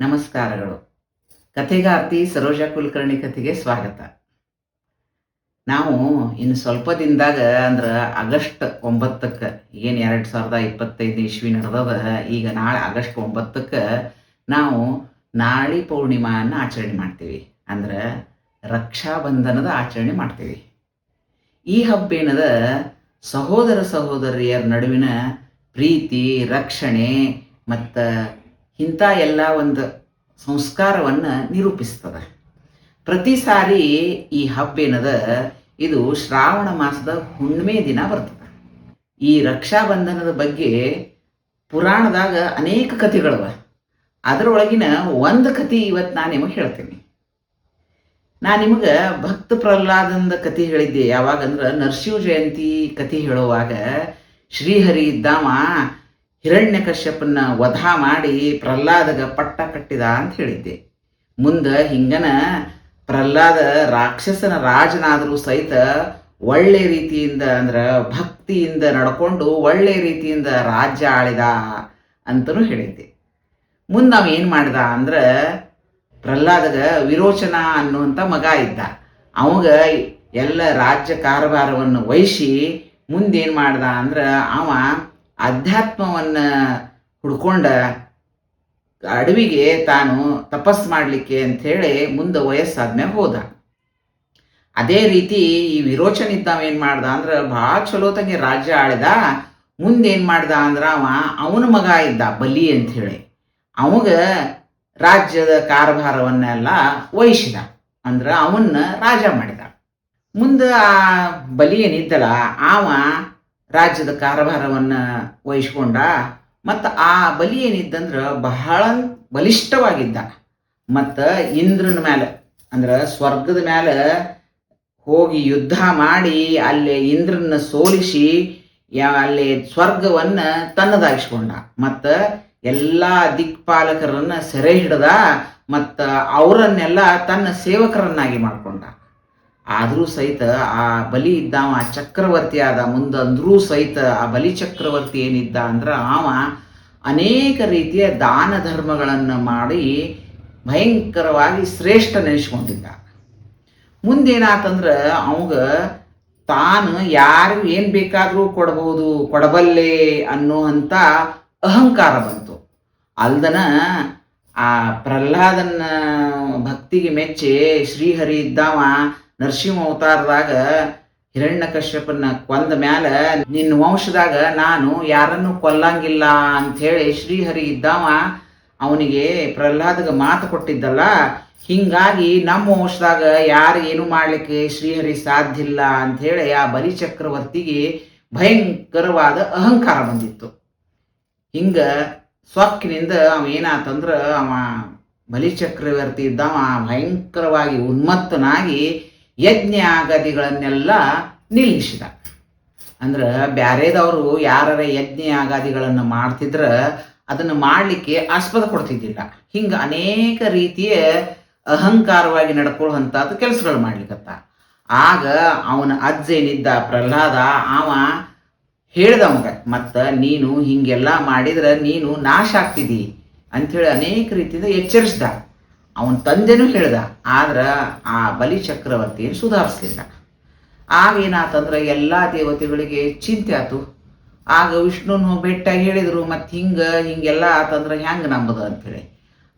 ನಮಸ್ಕಾರಗಳು. ಕಥೆಗಾರ್ತಿ ಸರೋಜಾ ಕುಲಕರ್ಣಿ ಕಥೆಗೆ ಸ್ವಾಗತ. ನಾವು ಇನ್ನು ಸ್ವಲ್ಪ ದಿನದಾಗ ಅಂದ್ರೆ ಆಗಸ್ಟ್ ಒಂಬತ್ತಕ್ಕೆ, ಏನು ಎರಡು ಸಾವಿರದ ಇಪ್ಪತ್ತೈದು ಇಸ್ವಿ ನಡೆದದ, ಈಗ ನಾಳೆ ಆಗಸ್ಟ್ ಒಂಬತ್ತಕ್ಕೆ ನಾವು ನಾಳಿ ಪೌರ್ಣಿಮಾನ ಆಚರಣೆ ಮಾಡ್ತೀವಿ. ಅಂದ್ರೆ ರಕ್ಷಾಬಂಧನದ ಆಚರಣೆ ಮಾಡ್ತೀವಿ. ಈ ಹಬ್ಬ ಏನದ, ಸಹೋದರ ಸಹೋದರಿಯರ ನಡುವಿನ ಪ್ರೀತಿ, ರಕ್ಷಣೆ ಮತ್ತು ಇಂಥ ಎಲ್ಲ ಒಂದು ಸಂಸ್ಕಾರವನ್ನು ನಿರೂಪಿಸ್ತದ. ಪ್ರತಿ ಸಾರಿ ಈ ಹಬ್ಬ ಏನದ? ಇದು ಶ್ರಾವಣ ಮಾಸದ ಹುಣ್ಣಿಮೆ ದಿನ ಬರ್ತದೆ. ಈ ರಕ್ಷಾಬಂಧನದ ಬಗ್ಗೆ ಪುರಾಣದಾಗ ಅನೇಕ ಕಥೆಗಳವ. ಅದರೊಳಗಿನ ಒಂದು ಕಥೆ ಇವತ್ತು ನಾನು ನಿಮಗೆ ಹೇಳ್ತೀನಿ. ನಾನು ನಿಮಗೆ ಭಕ್ತ ಪ್ರಹ್ಲಾದಂದ ಕಥೆ ಹೇಳಿದ್ದೆ. ಯಾವಾಗಂದ್ರೆ ನರಸಿಂಹ ಜಯಂತಿ ಕಥೆ ಹೇಳುವಾಗ, ಶ್ರೀಹರಿ ಇದ್ದಾವ ಹಿರಣ್ಯಕಶ್ಯಪನ್ನ ವಧ ಮಾಡಿ ಪ್ರಹ್ಲಾದಗ ಪಟ್ಟ ಕಟ್ಟಿದ ಅಂತ ಹೇಳಿದ್ದೆ. ಮುಂದೆ ಹಿಂಗನ ಪ್ರಹ್ಲಾದ ರಾಕ್ಷಸನ ರಾಜನಾದರೂ ಸಹಿತ ಒಳ್ಳೆ ರೀತಿಯಿಂದ ಅಂದ್ರೆ ಭಕ್ತಿಯಿಂದ ನಡ್ಕೊಂಡು ಒಳ್ಳೆ ರೀತಿಯಿಂದ ರಾಜ್ಯ ಆಳಿದ ಅಂತಲೂ ಹೇಳಿದ್ದೆ. ಮುಂದೆ ಅವ ಏನು ಮಾಡಿದ ಅಂದ್ರೆ ಪ್ರಹ್ಲಾದಗ ವಿರೋಚನ ಅನ್ನುವಂಥ ಮಗ ಇದ್ದ. ಅವಾಗ ಎಲ್ಲ ರಾಜ್ಯ ಕಾರಭಾರವನ್ನು ವಹಿಸಿ ಮುಂದೇನು ಮಾಡ್ದ ಅಂದ್ರೆ ಅವ ಅಧ್ಯಾತ್ಮವನ್ನು ಹುಡ್ಕೊಂಡ ಅಡವಿಗೆ ತಾನು ತಪಸ್ ಮಾಡಲಿಕ್ಕೆ ಅಂಥೇಳಿ ಮುಂದೆ ವಯಸ್ಸಾದ್ಮೇಲೆ ಹೋದ. ಅದೇ ರೀತಿ ಈ ವಿರೋಚನ ಇದ್ದಾವೇನು ಮಾಡ್ದ ಅಂದ್ರೆ ಭಾಳ ಚಲೋತಂಗೆ ರಾಜ್ಯ ಆಳಿದ. ಮುಂದೇನು ಮಾಡ್ದ ಅಂದ್ರೆ ಅವ ಅವನ ಮಗ ಇದ್ದ ಬಲಿ ಅಂಥೇಳಿ. ಅವಾಗ ರಾಜ್ಯದ ಕಾರಭಾರವನ್ನೆಲ್ಲ ವಹಿಸಿದ. ಅಂದ್ರೆ ಅವನ್ನ ರಾಜ ಮಾಡಿದ. ಮುಂದೆ ಆ ಬಲಿ ಏನಿದ್ದಲ್ಲ ಆವ ರಾಜ್ಯದ ಕಾರಭಾರವನ್ನು ವಹಿಸ್ಕೊಂಡ, ಮತ್ತು ಆ ಬಲಿ ಏನಿದ್ದಂದ್ರೆ ಬಹಳ ಬಲಿಷ್ಠವಾಗಿದ್ದ. ಮತ್ತು ಇಂದ್ರನ ಮೇಲೆ ಅಂದ್ರೆ ಸ್ವರ್ಗದ ಮೇಲೆ ಹೋಗಿ ಯುದ್ಧ ಮಾಡಿ ಅಲ್ಲಿ ಇಂದ್ರನ ಸೋಲಿಸಿ ಅಲ್ಲಿ ಸ್ವರ್ಗವನ್ನು ತನ್ನದಾಗಿಸ್ಕೊಂಡ. ಮತ್ತು ಎಲ್ಲ ದಿಕ್ಪಾಲಕರನ್ನು ಸೆರೆ ಹಿಡ್ದ, ಮತ್ತು ಅವರನ್ನೆಲ್ಲ ತನ್ನ ಸೇವಕರನ್ನಾಗಿ ಮಾಡಿಕೊಂಡ. ಆದರೂ ಸಹಿತ ಆ ಬಲಿ ಇದ್ದಾವ, ಆ ಚಕ್ರವರ್ತಿ ಆದ ಮುಂದಂದ್ರೂ ಸಹಿತ ಆ ಬಲಿ ಚಕ್ರವರ್ತಿ ಏನಿದ್ದ ಅಂದ್ರೆ ಅವ ಅನೇಕ ರೀತಿಯ ದಾನ ಧರ್ಮಗಳನ್ನು ಮಾಡಿ ಭಯಂಕರವಾಗಿ ಶ್ರೇಷ್ಠ ನೆನೆಸ್ಕೊಂಡಿದ್ದ. ಮುಂದೇನಾತಂದ್ರೆ ಅವಾಗ ತಾನು ಯಾರು ಏನು ಬೇಕಾದರೂ ಕೊಡಬಹುದು ಕೊಡಬಲ್ಲೆ ಅನ್ನುವಂಥ ಅಹಂಕಾರ ಬಂತು. ಅಲ್ದನ ಆ ಪ್ರಹ್ಲಾದನ ಭಕ್ತಿಗೆ ಮೆಚ್ಚಿ ಶ್ರೀಹರಿ ಇದ್ದಾವ ನರಸಿಂಹ ಅವತಾರದಾಗ ಹಿರಣ್ಯಕಶ್ಯಪನ್ನ ಕೊಂದ ಮ್ಯಾಲ ನಿನ್ನ ವಂಶದಾಗ ನಾನು ಯಾರನ್ನು ಕೊಲ್ಲಂಗಿಲ್ಲ ಅಂಥೇಳಿ ಶ್ರೀಹರಿ ಇದ್ದಾವ, ಅವನಿಗೆ ಪ್ರಹ್ಲಾದಗ ಮಾತು ಕೊಟ್ಟಿದ್ದಲ್ಲ, ಹಿಂಗಾಗಿ ನಮ್ಮ ವಂಶದಾಗ ಯಾರು ಏನು ಮಾಡ್ಲಿಕ್ಕೆ ಶ್ರೀಹರಿ ಸಾಧ್ಯ ಇಲ್ಲ ಅಂಥೇಳಿ ಆ ಬಲಿ ಚಕ್ರವರ್ತಿಗೆ ಭಯಂಕರವಾದ ಅಹಂಕಾರ ಬಂದಿತ್ತು. ಹಿಂಗ ಸೊಕ್ಕಿನಿಂದ ಅವ ಏನಾತಂದ್ರ ಅವ ಬಲಿ ಚಕ್ರವರ್ತಿ ಇದ್ದವ, ಭಯಂಕರವಾಗಿ ಉನ್ಮತ್ತನಾಗಿ ಯಜ್ಞ ಆಗಾದಿಗಳನ್ನೆಲ್ಲ ನಿಲ್ಲಿಸಿದ. ಅಂದ್ರೆ ಬ್ಯಾರೇದವರು ಯಾರ ಯಜ್ಞ ಆಗಾದಿಗಳನ್ನು ಮಾಡ್ತಿದ್ರ ಅದನ್ನು ಮಾಡಲಿಕ್ಕೆ ಆಸ್ಪದ ಕೊಡ್ತಿದ್ದಿಲ್ಲ. ಹಿಂಗೆ ಅನೇಕ ರೀತಿಯ ಅಹಂಕಾರವಾಗಿ ನಡ್ಕೊಳ್ಳುವಂಥದ್ದು ಕೆಲಸಗಳು ಮಾಡ್ಲಿಕ್ಕತ್ತ ಆಗ ಅವನ ಅಜ್ಜ ಏನಿದ್ದ ಪ್ರಹ್ಲಾದ ಅವ ಹೇಳ್ದವಂಗ, ಮತ್ತು ನೀನು ಹಿಂಗೆಲ್ಲ ಮಾಡಿದ್ರೆ ನೀನು ನಾಶ ಆಗ್ತಿದಿ ಅಂಥೇಳಿ ಅನೇಕ ರೀತಿಯಿಂದ ಎಚ್ಚರಿಸ್ದ. ಅವನ ತಂದೆನೂ ಹೇಳ್ದ, ಆದ್ರೆ ಆ ಬಲಿ ಚಕ್ರವರ್ತಿಯನ್ನು ಸುಧಾರಿಸ್ಲಿಲ್ಲ. ಆಗ ಏನಾತಂದ್ರೆ ಎಲ್ಲ ದೇವತೆಗಳಿಗೆ ಚಿಂತೆ ಆತು. ಆಗ ವಿಷ್ಣುನು ಭೇಟಿಯಾಗಿ ಹೇಳಿದರು, ಮತ್ತು ಹಿಂಗೆ, ಹಿಂಗೆಲ್ಲ ಆತಂದ್ರೆ ಹೆಂಗೆ ನಂಬುದು ಅಂಥೇಳಿ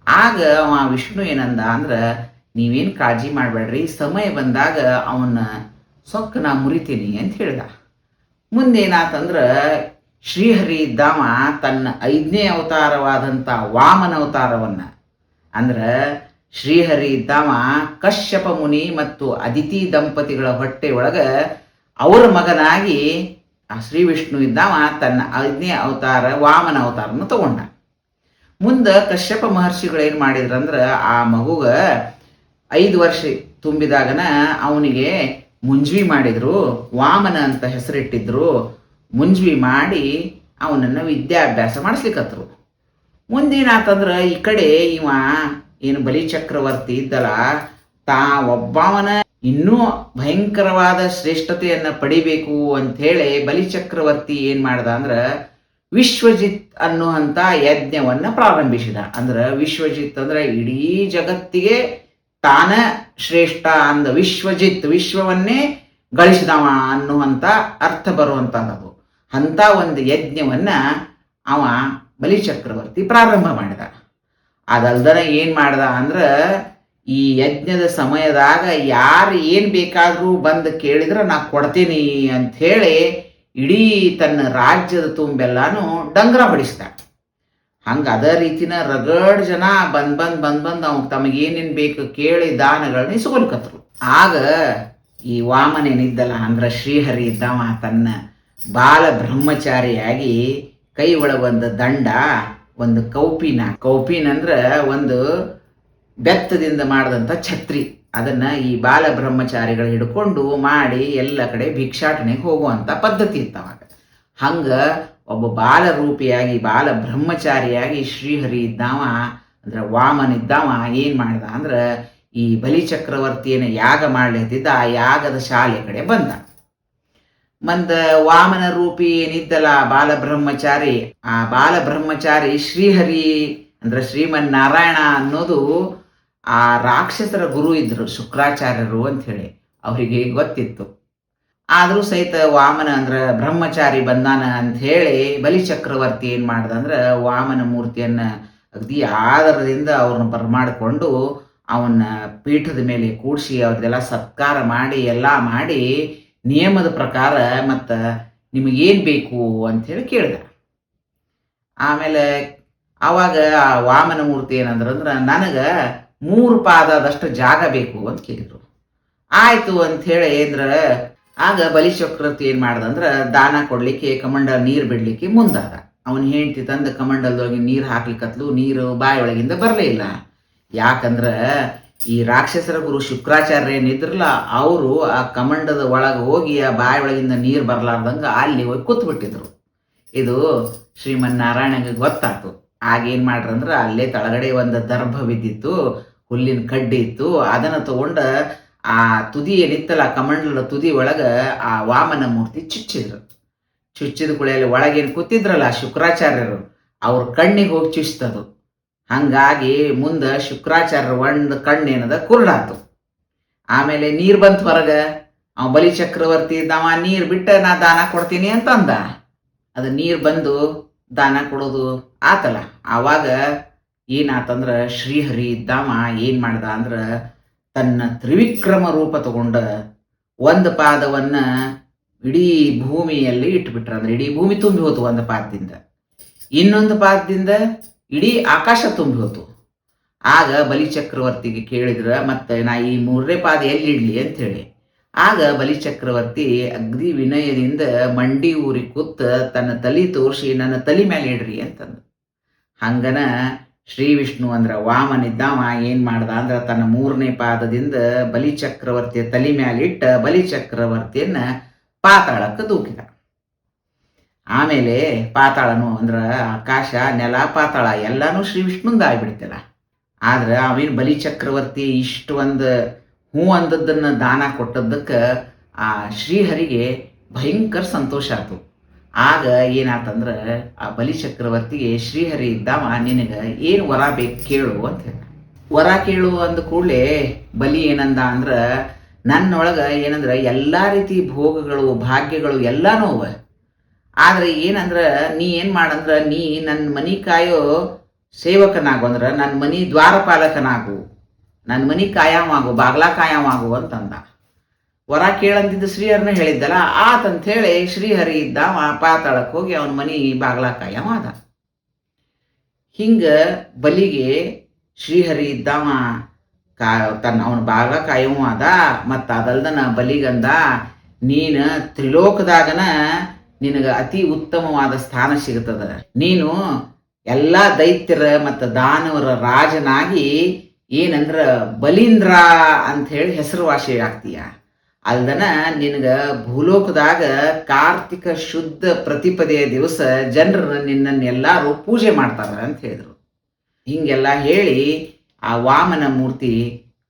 ಆಗ ಅವ ವಿಷ್ಣು ಏನಂದ, ಅಂದ್ರೆ ನೀವೇನು ಕಾಳಜಿ ಮಾಡಬೇಡ್ರಿ, ಸಮಯ ಬಂದಾಗ ಅವನ್ನ ಸೊಕ್ಕ ನಾ ಮುರಿತೀನಿ ಅಂತ ಹೇಳ್ದ. ಮುಂದೇನಾತಂದ್ರೆ ಶ್ರೀಹರಿ ದಾಮ ತನ್ನ ಐದನೇ ಅವತಾರವಾದಂಥ ವಾಮನ ಅವತಾರವನ್ನು, ಅಂದ್ರೆ ಶ್ರೀಹರಿ ಇದ್ದಾವ. ಕಶ್ಯಪ ಮುನಿ ಮತ್ತು ಅದಿತಿ ದಂಪತಿಗಳ ಹೊಟ್ಟೆ ಒಳಗೆ ಅವರ ಮಗನಾಗಿ ಆ ಶ್ರೀ ವಿಷ್ಣು ಇದ್ದಾವ. ತನ್ನ ಅಗ್ನಿ ಅವತಾರ, ವಾಮನ ಅವತಾರನ ತಗೊಂಡ. ಮುಂದೆ ಕಶ್ಯಪ ಮಹರ್ಷಿಗಳು ಏನು ಮಾಡಿದ್ರಂದ್ರೆ ಆ ಮಗುಗ ಐದು ವರ್ಷ ತುಂಬಿದಾಗನ ಅವನಿಗೆ ಮುಂಜ್ವಿ ಮಾಡಿದ್ರು. ವಾಮನ ಅಂತ ಹೆಸರಿಟ್ಟಿದ್ರು. ಮುಂಜ್ವಿ ಮಾಡಿ ಅವನನ್ನು ವಿದ್ಯಾಭ್ಯಾಸ ಮಾಡಿಸ್ಲಿಕ್ಕತ್ರು ಮುಂದೇನಾತಂದ್ರೆ ಈ ಕಡೆ ಇವ ಏನು ಬಲಿ ಚಕ್ರವರ್ತಿ ಇದ್ದಲ್ಲ, ತಾ ಒಬ್ಬವನ ಇನ್ನೂ ಭಯಂಕರವಾದ ಶ್ರೇಷ್ಠತೆಯನ್ನು ಪಡಿಬೇಕು ಹೇಳಿ ಬಲಿ ಚಕ್ರವರ್ತಿ ಏನು ಮಾಡ್ದ ಅಂದ್ರ, ವಿಶ್ವಜಿತ್ ಅನ್ನುವಂಥ ಯಜ್ಞವನ್ನ ಪ್ರಾರಂಭಿಸಿದ. ಅಂದ್ರೆ ವಿಶ್ವಜಿತ್ ಅಂದ್ರೆ ಇಡೀ ಜಗತ್ತಿಗೆ ತಾನ ಶ್ರೇಷ್ಠ ಅಂದ ವಿಶ್ವಜಿತ್ ವಿಶ್ವವನ್ನೇ ಗಳಿಸಿದವ ಅನ್ನುವಂಥ ಅರ್ಥ ಬರುವಂಥದ್ದು ಅಂತ ಒಂದು ಯಜ್ಞವನ್ನ ಅವ ಬಲಿಚಕ್ರವರ್ತಿ ಪ್ರಾರಂಭ ಮಾಡಿದ. ಅದಲ್ದನ ಏನು ಮಾಡ್ದ ಅಂದ್ರೆ ಈ ಯಜ್ಞದ ಸಮಯದಾಗ ಯಾರು ಏನು ಬೇಕಾದರೂ ಬಂದು ಕೇಳಿದ್ರೆ ನಾ ಕೊಡ್ತೀನಿ ಅಂತ ಹೇಳಿ ಇಡೀ ತನ್ನ ರಾಜ್ಯದ ತುಂಬೆಲ್ಲಾನು ಡಂಗ್ರ ಬಡಿಸ್ದ ಹಂಗ ಅದೇ ರೀತಿನ ರಗಡ್ ಜನ ಬಂದು ಬಂದ್ ಬಂದು ಬಂದ್ ಅವ್ ತಮಗೇನೇನ್ ಬೇಕು ಕೇಳಿ ದಾನಗಳನ್ನ ಇಸ್ಕೊಲ್ಕತ್ರು. ಆಗ ಈ ವಾಮನೇನಿದ್ದಲ್ಲ ಅಂದ್ರೆ ಶ್ರೀಹರಿ ಇದ್ದವ ತನ್ನ ಬಾಲ ಬ್ರಹ್ಮಚಾರಿಯಾಗಿ ಕೈ ಒಳಗೊಂದು ದಂಡ ಒಂದು ಕೌಪಿನ ಕೌಪಿನ ಅಂದ್ರೆ ಒಂದು ಬೆತ್ತದಿಂದ ಮಾಡಿದಂಥ ಛತ್ರಿ. ಅದನ್ನ ಈ ಬಾಲ ಬ್ರಹ್ಮಚಾರಿಗಳು ಹಿಡ್ಕೊಂಡು ಮಾಡಿ ಎಲ್ಲ ಕಡೆ ಭಿಕ್ಷಾಟನೆಗೆ ಹೋಗುವಂಥ ಪದ್ಧತಿ ಇತ್ತವಾಗ ಹಂಗೆ ಒಬ್ಬ ಬಾಲ ರೂಪಿಯಾಗಿ, ಬಾಲ ಬ್ರಹ್ಮಚಾರಿಯಾಗಿ ಶ್ರೀಹರಿ ಇದ್ದಾವ, ಅಂದ್ರೆ ವಾಮನ್ ಇದ್ದಾವ, ಏನು ಮಾಡ್ದ ಅಂದ್ರೆ ಈ ಬಲಿ ಚಕ್ರವರ್ತಿಯನ್ನು ಯಾಗ ಮಾಡಲಿದ್ದ ಆ ಯಾಗದ ಶಾಲೆ ಕಡೆ ಬಂದ. ಮಂದ ವಾಮನ ರೂಪಿ ಏನಿದ್ದಲ್ಲ ಬಾಲಬ್ರಹ್ಮಚಾರಿ, ಆ ಬಾಲಬ್ರಹ್ಮಚಾರಿ ಶ್ರೀಹರಿ, ಅಂದ್ರೆ ಶ್ರೀಮನ್ ನಾರಾಯಣ ಅನ್ನೋದು ಆ ರಾಕ್ಷಸರ ಗುರು ಇದ್ರು, ಶುಕ್ರಾಚಾರ್ಯರು ಅಂತ ಹೇಳಿ ಅವರಿಗೆ ಗೊತ್ತಿತ್ತು. ಆದರೂ ಸಹಿತ ವಾಮನ ಅಂದ್ರ ಬ್ರಹ್ಮಚಾರಿ ಬಂದಾನ ಅಂತ ಹೇಳಿ ಬಲಿ ಚಕ್ರವರ್ತಿ ಏನ್ ಮಾಡ್ದ ಅಂದ್ರ ವಾಮನ ಮೂರ್ತಿಯನ್ನ ಅಗದಿ ಆಧಾರದಿಂದ ಅವ್ರನ್ನ ಬರಮಾಡಿಕೊಂಡು ಅವನ್ನ ಪೀಠದ ಮೇಲೆ ಕೂಡಿಸಿ ಅವ್ರದ್ದೆಲ್ಲ ಸತ್ಕಾರ ಮಾಡಿ ಎಲ್ಲ ಮಾಡಿ ನಿಯಮದ ಪ್ರಕಾರ ಮತ್ತು ನಿಮಗೇನು ಬೇಕು ಅಂಥೇಳಿ ಕೇಳಿದ. ಆಮೇಲೆ ಆವಾಗ ಆ ವಾಮನ ಮೂರ್ತಿ ಏನಂದ್ರಂದ್ರೆ ನನಗೆ ಮೂರು ಪಾದದಷ್ಟು ಜಾಗ ಬೇಕು ಅಂತ ಕೇಳಿದ್ರು. ಆಯಿತು ಅಂಥೇಳಿ ಅಂದ್ರ ಆಗ ಬಲಿಚಕ್ರವರ್ತಿ ಏನು ಮಾಡ್ದಂದ್ರೆ ದಾನ ಕೊಡಲಿಕ್ಕೆ ಕಮಂಡಲ ನೀರು ಬಿಡಲಿಕ್ಕೆ ಮುಂದಾದ. ಅವನು ಹೆಂಡತಿ ತಂದು ಕಮಂಡಲ್ದೊಳಗೆ ನೀರು ಹಾಕ್ಲಿಕ್ಕತ್ಲು ನೀರು ಬಾಯಿ ಒಳಗಿಂದ ಬರಲಿಲ್ಲ ಯಾಕಂದ್ರ ಈ ರಾಕ್ಷಸರ ಗುರು ಶುಕ್ರಾಚಾರ್ಯ ಏನಿದ್ರಲ್ಲ, ಅವರು ಆ ಕಮಂಡದ ಒಳಗೆ ಹೋಗಿ ಆ ಬಾಯಿ ಒಳಗಿಂದ ನೀರು ಬರಲಾರ್ದಂಗೆ ಅಲ್ಲಿ ಹೋಗಿ ಕೂತ್ಬಿಟ್ಟಿದ್ರು. ಇದು ಶ್ರೀಮನ್ನಾರಾಯಣಗೆ ಗೊತ್ತಾಯ್ತು ಆಗ ಏನ್ ಮಾಡ್ರಂದ್ರ ಅಲ್ಲೇ ತಳಗಡೆ ಒಂದು ದರ್ಭ ಬಿದ್ದಿತ್ತು, ಹುಲ್ಲಿನ ಕಡ್ಡಿ ಇತ್ತು. ಅದನ್ನು ತಗೊಂಡ ಆ ತುದಿ ಏನಿತ್ತಲ್ಲ ಕಮಂಡಲ ತುದಿ ಒಳಗ ಆ ವಾಮನ ಮೂರ್ತಿ ಚುಚ್ಚಿದ್ರು. ಚುಚ್ಚಿದ ಕುಳಿಯಲ್ಲಿ ಒಳಗೇನು ಕೂತಿದ್ರಲ್ಲ ಶುಕ್ರಾಚಾರ್ಯರು, ಅವ್ರ ಕಣ್ಣಿಗೆ ಹೋಗಿ ಚುಚ್ತದು. ಹಂಗಾಗಿ ಮುಂದೆ ಶುಕ್ರಾಚಾರ್ಯರ ಒಂದು ಕಣ್ಣೇನದ ಕುರುಡಾತು. ಆಮೇಲೆ ನೀರು ಬಂತು ಹೊರಗ, ಅವ ಬಲಿ ಚಕ್ರವರ್ತಿ ಇದ್ದವ, ನೀರ್ ಬಿಟ್ಟ ನಾ ದಾನ ಕೊಡ್ತೀನಿ ಅಂತಂದ. ಅದು ನೀರ್ ಬಂದು ದಾನ ಕೊಡೋದು ಆತಲ್ಲ. ಆವಾಗ ಏನಾತಂದ್ರ ಶ್ರೀಹರಿ ಇದ್ದಾವ, ಏನು ಮಾಡ್ದ ಅಂದ್ರ ತನ್ನ ತ್ರಿವಿಕ್ರಮ ರೂಪ ತಗೊಂಡ ಒಂದು ಪಾದವನ್ನ ಇಡೀ ಭೂಮಿಯಲ್ಲಿ ಇಟ್ಬಿಟ್ರ. ಅಂದ್ರೆ ಇಡೀ ಭೂಮಿ ತುಂಬಿ ಹೋತು ಒಂದು ಪಾದದಿಂದ. ಇನ್ನೊಂದು ಪಾದದಿಂದ ಇಡೀ ಆಕಾಶ ತುಂಬಿ ಹೋತು ಆಗ ಬಲಿ ಚಕ್ರವರ್ತಿಗೆ ಕೇಳಿದ್ರ, ಮತ್ತೆ ನಾ ಈ ಮೂರನೇ ಪಾದ ಎಲ್ಲಿಡ್ಲಿ ಅಂತ ಹೇಳಿ. ಆಗ ಬಲಿ ಚಕ್ರವರ್ತಿ ಅಗ್ದಿ ವಿನಯದಿಂದ ಮಂಡಿ ಊರಿ ಕೂತ್ ತನ್ನ ತಲಿ ತೋರಿಸಿ, ನನ್ನ ತಲಿ ಮೇಲೆ ಇಡ್ರಿ ಅಂತಂದ. ಹಂಗನ ಶ್ರೀ ವಿಷ್ಣು ಅಂದ್ರ ವಾಮನಿದ್ದಾವ ಏನ್ ಮಾಡ್ದ? ಅಂದ್ರ ತನ್ನ ಮೂರನೇ ಪಾದದಿಂದ ಬಲಿ ಚಕ್ರವರ್ತಿಯ ತಲಿ ಮ್ಯಾಲೆ ಇಟ್ಟ ಬಲಿ ಚಕ್ರವರ್ತಿಯನ್ನ ಪಾತಾಳಕ್ಕೆ ದೂಕಿದ. ಆಮೇಲೆ ಪಾತಾಳನು ಅಂದ್ರ ಆಕಾಶ, ನೆಲ, ಪಾತಾಳ ಎಲ್ಲಾನು ಶ್ರೀ ವಿಷ್ಣುಂದ ಆಗ್ಬಿಡ್ತಲ್ಲ ಆದ್ರೆ ಅವೇನ್ ಬಲಿ ಚಕ್ರವರ್ತಿ ಇಷ್ಟು ಒಂದು ಹೂ ಅಂದದ್ದನ್ನ ದಾನ ಕೊಟ್ಟದ್ದಕ್ಕೆ ಆ ಶ್ರೀಹರಿಗೆ ಭಯಂಕರ ಸಂತೋಷ ಆಯ್ತು ಆಗ ಏನಾತಂದ್ರ ಆ ಬಲಿ ಚಕ್ರವರ್ತಿಗೆ ಶ್ರೀಹರಿ ಇದ್ದಾವ, ನಿನಗೆ ಏನು ವರ ಬೇಕು ಕೇಳು ಅಂತ ಹೇಳ ವರ ಕೇಳು ಅಂದ ಕೂಡಲೇ ಬಲಿ ಏನಂದ ಅಂದ್ರೆ ನನ್ನೊಳಗೆ ಏನಂದ್ರೆ ಎಲ್ಲಾ ರೀತಿ ಭೋಗಗಳು, ಭಾಗ್ಯಗಳು ಎಲ್ಲಾನು ಅವ. ಆದ್ರೆ ಏನಂದ್ರ, ನೀ ಏನ್ ಮಾಡಂದ್ರ, ನೀ ನನ್ನ ಮನಿ ಕಾಯೋ ಸೇವಕನಾಗು ನನ್ನ ಮನಿ ದ್ವಾರಪಾಲಕನಾಗು ನನ್ನ ಮನಿ ಕಾಯಾಮಾಗು ಬಾಗ್ಲಾ ಕಾಯಾಮಾಗು ಅಂತಂದ. ವರ ಕೇಳಂತಿದ್ದ ಶ್ರೀಹರಿನ ಹೇಳಿದ್ದಲ್ಲ ಆತಂತ ಹೇಳಿ ಶ್ರೀಹರಿ ಇದ್ದ ಪಾತಾಳಕ್ಕೆ ಹೋಗಿ ಅವನ ಮನಿ ಬಾಗ್ಲಾ ಕಾಯವಾದ ಹಿಂಗ ಬಲಿಗೆ ಶ್ರೀಹರಿ ಇದ್ದಾವ, ಕಾ, ತನ್ನ ಅವನ ಬಾಗ್ಲ ಅದ ಮತ್ತ ಅದಲ್ದನ ಬಲಿಗಂದ, ನೀನ ತ್ರಿಲೋಕದಾಗನ ನಿನಗ ಅತಿ ಉತ್ತಮವಾದ ಸ್ಥಾನ ಸಿಗುತ್ತದೆ. ನೀನು ಎಲ್ಲಾ ದೈತ್ಯರ ಮತ್ತು ದಾನವರ ರಾಜನಾಗಿ ಏನಂದ್ರ ಬಲೀಂದ್ರ ಅಂತ ಹೇಳಿ ಹೆಸರುವಾಸಿ ಆಗ್ತೀಯ. ಅಲ್ದನ ನಿನಗ ಭೂಲೋಕದಾಗ ಕಾರ್ತಿಕ ಶುದ್ಧ ಪ್ರತಿಪದೆಯ ದಿವಸ ಜನರು ನಿನ್ನನ್ನೆಲ್ಲರೂ ಪೂಜೆ ಮಾಡ್ತಾರ ಅಂತ ಹೇಳಿದರು ಹಿಂಗೆಲ್ಲ ಹೇಳಿ ಆ ವಾಮನ ಮೂರ್ತಿ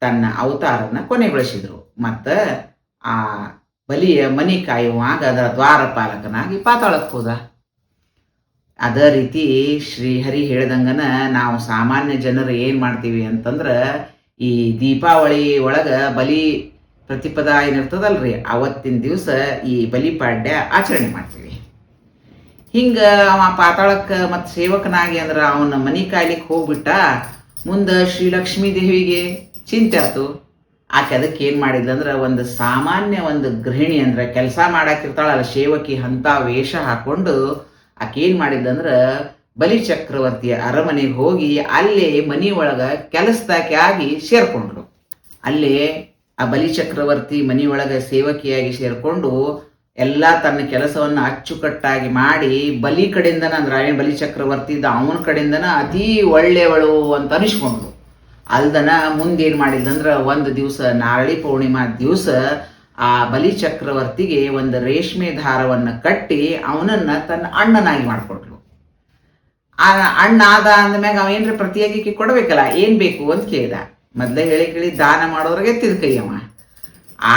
ತನ್ನ ಅವತಾರನ ಕೊನೆಗೊಳಿಸಿದ್ರು. ಮತ್ತು ಆ ಬಲಿಯ ಮನಿ ಕಾಯುವಾಗ ಅದರ ದ್ವಾರಪಾಲಕನಾಗಿ ಪಾತಾಳಕ್ಕೆ ಹೋದ ಅದೇ ರೀತಿ ಶ್ರೀಹರಿ ಹೇಳ್ದಂಗನ ನಾವು ಸಾಮಾನ್ಯ ಜನರು ಏನು ಮಾಡ್ತೀವಿ ಅಂತಂದ್ರೆ ಈ ದೀಪಾವಳಿ ಒಳಗೆ ಬಲಿ ಪ್ರತಿಪದ ಏನಿರ್ತದಲ್ರಿ, ಅವತ್ತಿನ ದಿವಸ ಈ ಬಲಿಪಾಡ್ಯ ಆಚರಣೆ ಮಾಡ್ತೀವಿ. ಹಿಂಗೆ ಅವ ಪಾತಾಳಕ್ಕೆ ಮತ್ತು ಸೇವಕನಾಗಿ ಅಂದ್ರೆ ಅವನ ಮನೆ ಕಾಯ್ಲಿಕ್ಕೆ ಹೋಗ್ಬಿಟ್ಟ ಮುಂದೆ ಶ್ರೀಲಕ್ಷ್ಮೀ ದೇವಿಗೆ ಚಿಂತೆ ಆತು. ಆಕೆ ಅದಕ್ಕೆ ಏನು ಮಾಡಿದ್ಲಂದ್ರೆ ಒಂದು ಸಾಮಾನ್ಯ ಒಂದು ಗೃಹಿಣಿ ಅಂದ್ರೆ ಕೆಲಸ ಮಾಡಾಕಿರ್ತಾಳಲ್ಲ ಸೇವಕಿ ಅಂತ ವೇಷ ಹಾಕೊಂಡು ಆಕೆ ಏನು ಮಾಡಿದ್ಲಂದ್ರೆ ಬಲಿ ಚಕ್ರವರ್ತಿಯ ಅರಮನೆಗೆ ಹೋಗಿ ಅಲ್ಲೇ ಮನಿ ಒಳಗೆ ಕೆಲಸದಾಕೆ ಆಗಿ ಸೇರ್ಕೊಂಡ್ರು ಅಲ್ಲೇ ಆ ಬಲಿ ಚಕ್ರವರ್ತಿ ಮನಿಯೊಳಗೆ ಸೇವಕಿಯಾಗಿ ಸೇರಿಕೊಂಡು ಎಲ್ಲ ತನ್ನ ಕೆಲಸವನ್ನು ಅಚ್ಚುಕಟ್ಟಾಗಿ ಮಾಡಿ ಬಲಿ ಕಡೆಯಿಂದನ ಅಂದ್ರೆ ಬಲಿ ಚಕ್ರವರ್ತಿ ಇದ್ದ ಅವನ ಕಡೆಯಿಂದನ ಅತೀ ಒಳ್ಳೆಯವಳು ಅಂತ ಅನಿಸ್ಕೊಂಡ್ರು ಅಲ್ದನ ಮುಂದೇನು ಮಾಡಿದಂದ್ರೆ ಒಂದು ದಿವಸ ನಾರಳಿ ಪೌರ್ಣಿಮಾ ದಿವಸ ಆ ಬಲಿ ಚಕ್ರವರ್ತಿಗೆ ಒಂದು ರೇಷ್ಮೆ ದಾರವನ್ನು ಕಟ್ಟಿ ಅವನನ್ನ ತನ್ನ ಅಣ್ಣನಾಗಿ ಮಾಡಿಕೊಟ್ರು ಆ ಅಣ್ಣ ಆದ ಅಂದಮ್ಯಾಗ ಅವ ಏನ್ರ ಪ್ರತಿಯಾಗಿ ಕೊಡಬೇಕಲ್ಲ, ಏನು ಬೇಕು ಅಂತ ಕೇಳಿದ. ಮೊದಲೇ ಹೇಳಿ ಕೇಳಿ, ದಾನ ಮಾಡೋರಿಗೆ ಎತ್ತಿದ ಕೈಯವ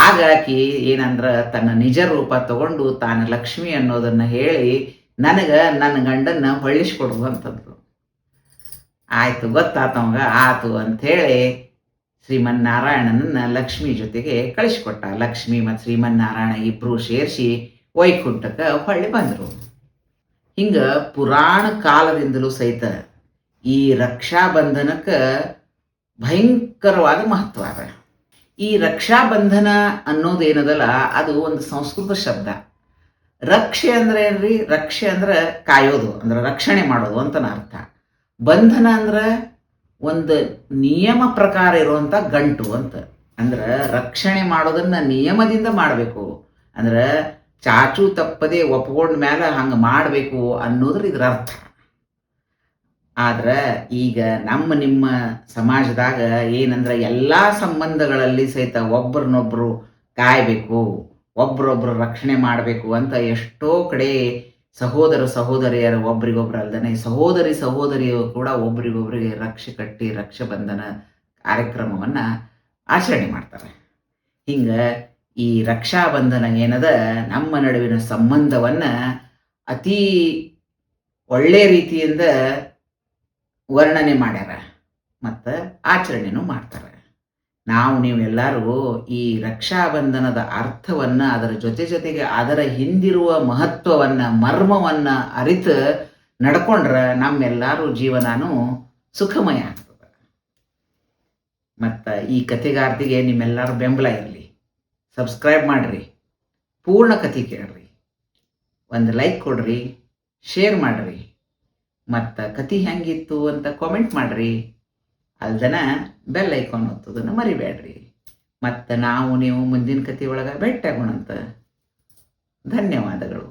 ಆಗ ಆಕಿ ಏನಂದ್ರ ತನ್ನ ನಿಜ ರೂಪ ತಗೊಂಡು ತಾನು ಲಕ್ಷ್ಮಿ ಅನ್ನೋದನ್ನ ಹೇಳಿ, ನನಗೆ ನನ್ನ ಗಂಡನ್ನ ಹೊಳ್ಳಿಸ್ಕೊಡು ಅಂತಂದ್ರು ಆಯ್ತು, ಗೊತ್ತಾತವಂಗ? ಆತು ಅಂಥೇಳಿ ಶ್ರೀಮನ್ನಾರಾಯಣನನ್ನು ಲಕ್ಷ್ಮಿ ಜೊತೆಗೆ ಕಳಿಸ್ಕೊಟ್ಟ. ಲಕ್ಷ್ಮಿ ಮತ್ತು ಶ್ರೀಮನ್ನಾರಾಯಣ ಇಬ್ಬರು ಸೇರಿಸಿ ವೈಕುಂಠಕ್ಕೆ ಹೊಳ್ಳಿ ಬಂದರು. ಹಿಂಗ ಪುರಾಣ ಕಾಲದಿಂದಲೂ ಸಹಿತ ಈ ರಕ್ಷಾಬಂಧನಕ್ಕೆ ಭಯಂಕರವಾದ ಮಹತ್ವ ಅದ. ಈ ರಕ್ಷಾಬಂಧನ ಅನ್ನೋದೇನದಲ್ಲ, ಅದು ಒಂದು ಸಂಸ್ಕೃತ ಶಬ್ದ. ರಕ್ಷೆ ಅಂದ್ರೆ ಏನ್ರಿ ರಕ್ಷೆ ಅಂದ್ರೆ ಕಾಯೋದು, ಅಂದ್ರೆ ರಕ್ಷಣೆ ಮಾಡೋದು ಅಂತನ ಅರ್ಥ. ಬಂಧನ ಅಂದ್ರೆ ಒಂದು ನಿಯಮ ಪ್ರಕಾರ ಇರುವಂತ ಗಂಟು ಅಂತ. ಅಂದ್ರೆ ರಕ್ಷಣೆ ಮಾಡೋದನ್ನ ನಿಯಮದಿಂದ ಮಾಡಬೇಕು. ಅಂದ್ರೆ ಚಾಚು ತಪ್ಪದೆ ಒಪ್ಕೊಂಡ ಮೇಲೆ ಹಂಗೆ ಮಾಡಬೇಕು ಅನ್ನೋದ್ರ ಇದ್ರ ಅರ್ಥ. ಆದ್ರೆ ಈಗ ನಮ್ಮ ನಿಮ್ಮ ಸಮಾಜದಾಗ ಏನಂದ್ರೆ ಎಲ್ಲ ಸಂಬಂಧಗಳಲ್ಲಿ ಸಹಿತ ಒಬ್ರನ್ನೊಬ್ರು ಕಾಯಬೇಕು, ಒಬ್ರೊಬ್ರು ರಕ್ಷಣೆ ಮಾಡಬೇಕು ಅಂತ ಎಷ್ಟೋ ಕಡೆ ಸಹೋದರ ಸಹೋದರಿಯರ ಒಬ್ರಿಗೊಬ್ರು ಅಲ್ದನೆ ಸಹೋದರಿ ಸಹೋದರಿಯರು ಕೂಡ ಒಬ್ರಿಗೊಬ್ರಿಗೆ ರಕ್ಷೆ ಕಟ್ಟಿ ರಕ್ಷಾಬಂಧನ ಕಾರ್ಯಕ್ರಮವನ್ನ ಆಚರಣೆ ಮಾಡ್ತಾರೆ. ಹಿಂಗ ಈ ರಕ್ಷಾಬಂಧನ ಏನದ? ನಮ್ಮ ನಡುವಿನ ಸಂಬಂಧವನ್ನ ಅತಿ ಒಳ್ಳೆ ರೀತಿಯಿಂದ ವರ್ಣನೆ ಮಾಡ್ಯಾರ ಮತ್ತು ಆಚರಣೆನೂ ಮಾಡ್ತಾರೆ. ನಾವು ನೀವೆಲ್ಲರೂ ಈ ರಕ್ಷಾಬಂಧನದ ಅರ್ಥವನ್ನು ಅದರ ಜೊತೆ ಜೊತೆಗೆ ಅದರ ಹಿಂದಿರುವ ಮಹತ್ವವನ್ನು, ಮರ್ಮವನ್ನು ಅರಿತು ನಡ್ಕೊಂಡ್ರೆ ನಮ್ಮೆಲ್ಲರೂ ಜೀವನಾನು ಸುಖಮಯ ಆಗ್ತದೆ. ಮತ್ತು ಈ ಕಥೆಗಾರ್ತಿಗೆ ನಿಮ್ಮೆಲ್ಲರೂ ಬೆಂಬಲ ಇರಲಿ. ಸಬ್ಸ್ಕ್ರೈಬ್ ಮಾಡಿರಿ. ಪೂರ್ಣ ಕಥೆ ಕೇಳ್ರಿ. ಒಂದು ಲೈಕ್ ಕೊಡ್ರಿ, ಶೇರ್ ಮಾಡಿರಿ. ಮತ್ತು ಕತೆ ಹೆಂಗಿತ್ತು ಅಂತ ಕಾಮೆಂಟ್ ಮಾಡಿರಿ. ಅಲ್ದನ ಬೆಲ್ ಐಕಾನ್ ಒತ್ತೋದನ್ನು ಮರಿಬೇಡ್ರಿ. ಮತ್ತು ನಾವು ನೀವು ಮುಂದಿನ ಕತೆ ಒಳಗೆ ಭೇಟಿಯಾಗೋಣಂತ ಧನ್ಯವಾದಗಳು.